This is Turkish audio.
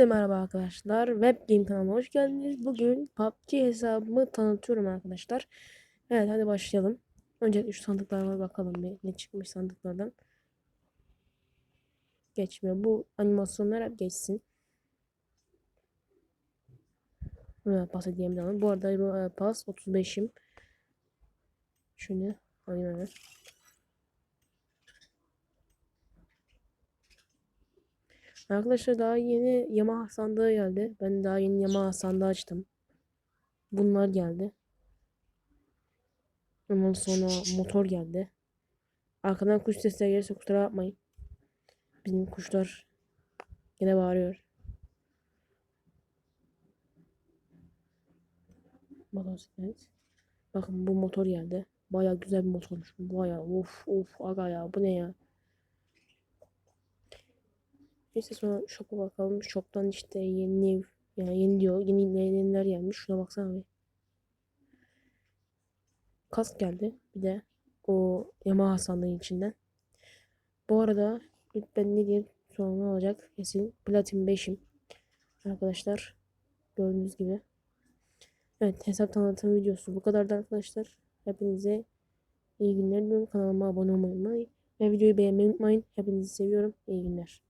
Hepinize merhaba arkadaşlar. Web Game kanalıma hoş geldiniz. Bugün PUBG hesabımı tanıtıyorum arkadaşlar. Evet hadi başlayalım. Önce şu sandıklara bakalım bir ne çıkmış sandıklardan. Geçmiyor. Bu animasyonlar hep geçsin. Hediyemi de alalım. Bu arada Royal Pass 35'im. Şunu alayım. Arkadaşlar daha yeni Yamaha sandığı geldi. Ben daha yeni Yamaha sandığı açtım. Bunlar geldi. Ondan sonra motor geldi. Arkadan kuş sesleri gelirse kusura bakmayın. Bizim kuşlar yine bağırıyor. Motosiklet. Bakın bu motor geldi. Baya güzel bir motormuş. Baya of of aga ya bu ne ya. Neyse sonra shop'a bakalım. Shop'tan işte yeni yani yeni diyor. Yeni yeniler gelmiş. Şuna baksana bir. Kask geldi. Bir de o Yamaha sandığın içinden. Bu arada ben ne diyeyim sonra ne olacak? Kesin Platin 5'im. Arkadaşlar gördüğünüz gibi. Evet hesap tanıtım videosu bu kadardı arkadaşlar. Hepinize iyi günler diliyorum. Kanalıma abone olmayı. Ve videoyu beğenmeyi unutmayın. Hepinizi seviyorum. İyi günler.